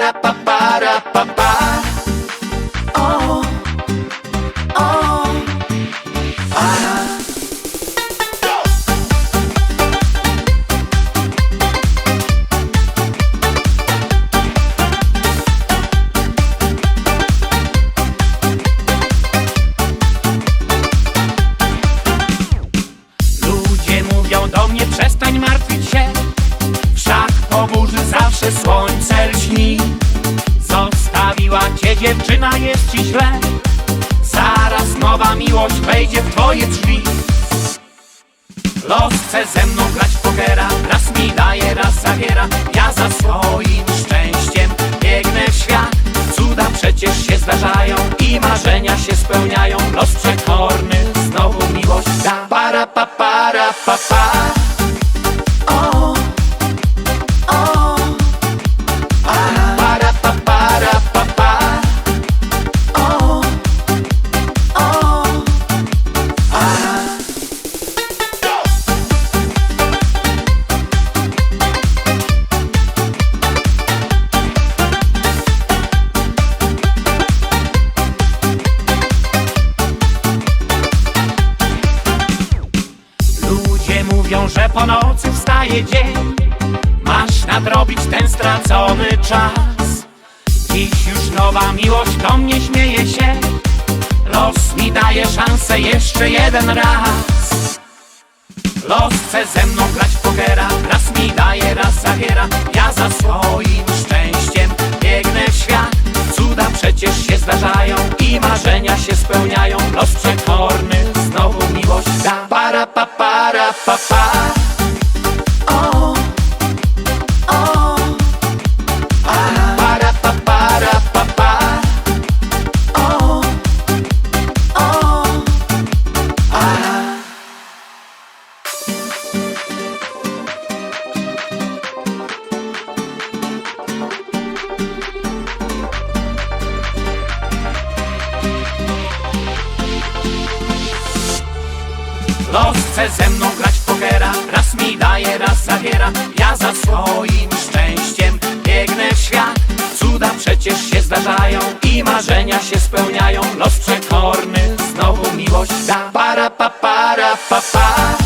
pa, pa. O, o, a. Ludzie mówią do mnie przestań martwić się zawsze słońce lśni. Zostawiła cię dziewczyna, jest ci źle. Zaraz nowa miłość wejdzie w twoje drzwi. Los chce ze mną grać w pokera. Raz mi daje, raz zabiera. Ja za swoim szczęściem biegnę w świat. Cuda przecież się zdarzają I marzenia się spełniają. Los przekorny znowu miłość da. Para pa para pa pa po nocy wstaje dzień. Masz nadrobić ten stracony czas. Dziś już nowa miłość do mnie śmieje się. Los mi daje szansę jeszcze jeden raz. Los chce ze mną grać pokera. Raz mi daje, raz zabiera. Ja za swoim szczęściem biegnę w świat. Cuda przecież się zdarzają I marzenia się spełniają. Los przekorny znowu miłość da. Para pa para pa pa Los chce ze mną grać w pokera. Raz mi daje, raz zabiera. Ja za swoim szczęściem biegnę w świat. Cuda przecież się zdarzają I marzenia się spełniają. Los przekorny znowu miłość da. Para pa para pa pa